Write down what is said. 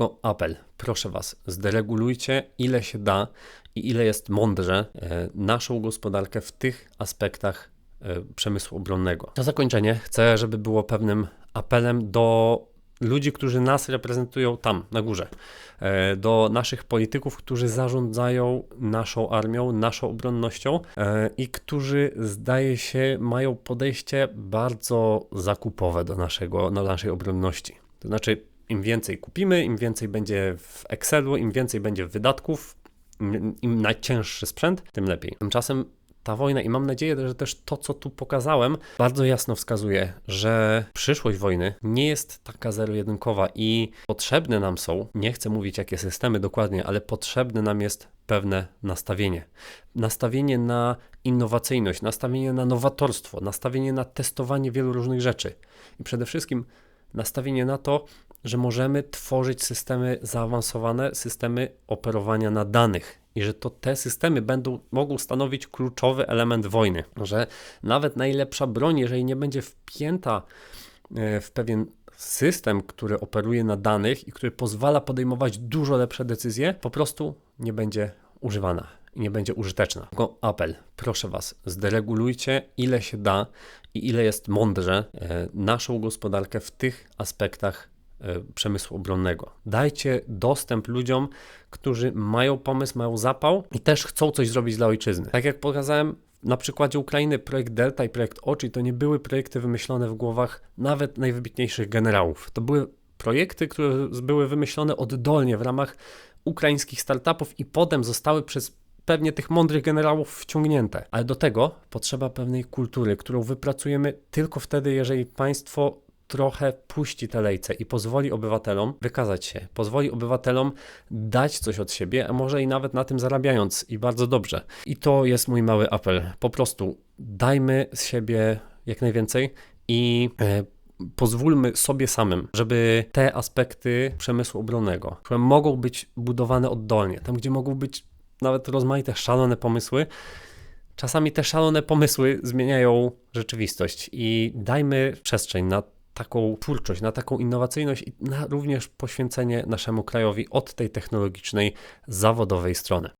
Tylko apel, proszę Was, zderegulujcie ile się da i ile jest mądrze e, naszą gospodarkę w tych aspektach e, przemysłu obronnego. Na zakończenie chcę, żeby było pewnym apelem do ludzi, którzy nas reprezentują tam, na górze, e, do naszych polityków, którzy zarządzają naszą armią, naszą obronnością i którzy, zdaje się, mają podejście bardzo zakupowe do, naszego, do naszej obronności. To znaczy, im więcej kupimy, im więcej będzie w Excelu, im więcej będzie wydatków, im, im najcięższy sprzęt, tym lepiej. Tymczasem ta wojna i mam nadzieję, że też to, co tu pokazałem, bardzo jasno wskazuje, że przyszłość wojny nie jest taka zero-jedynkowa i potrzebne nam są, nie chcę mówić jakie systemy dokładnie, ale potrzebne nam jest pewne nastawienie. Nastawienie na innowacyjność, nastawienie na nowatorstwo, nastawienie na testowanie wielu różnych rzeczy i przede wszystkim nastawienie na to, że możemy tworzyć systemy zaawansowane, systemy operowania na danych i że to te systemy będą, mogą stanowić kluczowy element wojny. Że nawet najlepsza broń, jeżeli nie będzie wpięta e, w pewien system, który operuje na danych i który pozwala podejmować dużo lepsze decyzje, po prostu nie będzie używana i nie będzie użyteczna. Tylko apel, proszę Was, zderegulujcie ile się da i ile jest mądrze e, naszą gospodarkę w tych aspektach przemysłu obronnego. Dajcie dostęp ludziom, którzy mają pomysł, mają zapał i też chcą coś zrobić dla ojczyzny. Tak jak pokazałem na przykładzie Ukrainy, projekt Delta i projekt Oczy to nie były projekty wymyślone w głowach nawet najwybitniejszych generałów. To były projekty, które były wymyślone oddolnie w ramach ukraińskich startupów i potem zostały przez pewnie tych mądrych generałów wciągnięte. Ale do tego potrzeba pewnej kultury, którą wypracujemy tylko wtedy, jeżeli państwo trochę puści te lejce i pozwoli obywatelom wykazać się, pozwoli obywatelom dać coś od siebie, a może i nawet na tym zarabiając i bardzo dobrze. I to jest mój mały apel. Po prostu dajmy z siebie jak najwięcej i e, pozwólmy sobie samym, żeby te aspekty przemysłu obronnego, które mogą być budowane oddolnie, tam gdzie mogą być nawet rozmaite szalone pomysły, czasami te szalone pomysły zmieniają rzeczywistość i dajmy przestrzeń na taką twórczość, na taką innowacyjność i na również poświęcenie naszemu krajowi od tej technologicznej, zawodowej strony.